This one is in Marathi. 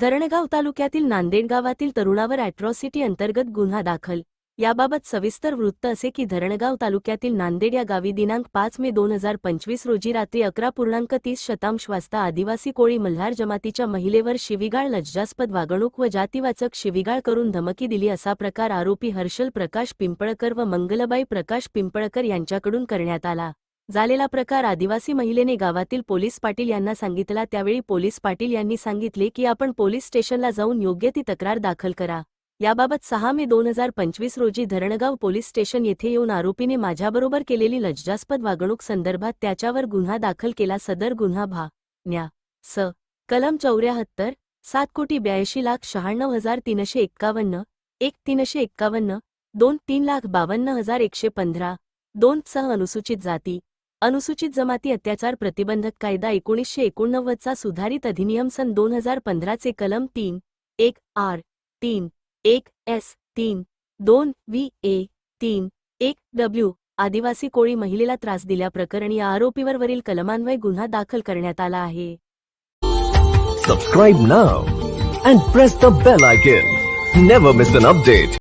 धरणगाव तालुक्यातील नांदेड गावातील तरुणावर अॅट्रॉसिटी अंतर्गत गुन्हा दाखल. याबाबत सविस्तर वृत्त असे की धरणगाव तालुक्यातील नांदेड या गावी दिनांक पाच मे दोन हजार पंचवीस रोजी रात्री अकरा पूर्णांक तीस शतांश वाजता आदिवासी कोळी मल्हार जमातीच्या महिलेवर शिवीगाळ लज्जास्पद वागणूक व जातीवाचक शिवीगाळ करून धमकी दिली असा प्रकार आरोपी हर्षल प्रकाश पिंपळकर व मंगलबाई प्रकाश पिंपळकर यांच्याकडून करण्यात आला. झालेला प्रकार आदिवासी महिलेने गावातील पोलीस पाटील यांना सांगितला. त्यावेळी पोलीस पाटील यांनी सांगितले की आपण पोलीस स्टेशनला जाऊन योग्य ती तक्रार दाखल करा. याबाबत सहा मे दोन हजार पंचवीस रोजी धरणगाव पोलीस स्टेशन येथे येऊन आरोपीने माझ्याबरोबर केलेली लज्जास्पद वागणूक संदर्भात त्याच्यावर गुन्हा दाखल केला. सदर गुन्हा भा. न्या. स. कलम चौऱ्याहत्तर. सात कोटी ब्याऐंशी लाख शहाण्णव हजार तीनशे एक्कावन्न. एक तीनशे एक्कावन्न. दोन तीन लाख बावन्न हजार एकशे पंधरा. दोन सह अनुसूचित जाती. अनुसूचित जमाती अत्याचार प्रतिबंधक कायदा एकोणीसशे एकोणनव्वदचा सुधारित अधिनियम सन दोन हजार पंधराचे कलम तीन एक आर तीन एक एस तीन दोन व्ही ए तीन एक डब्ल्यू आदिवासी कोळी महिलेला त्रास दिल्याप्रकरणी या आरोपीवर वरील कलमान्वये गुन्हा दाखल करण्यात आला आहे. Subscribe now and press the bell icon never miss an update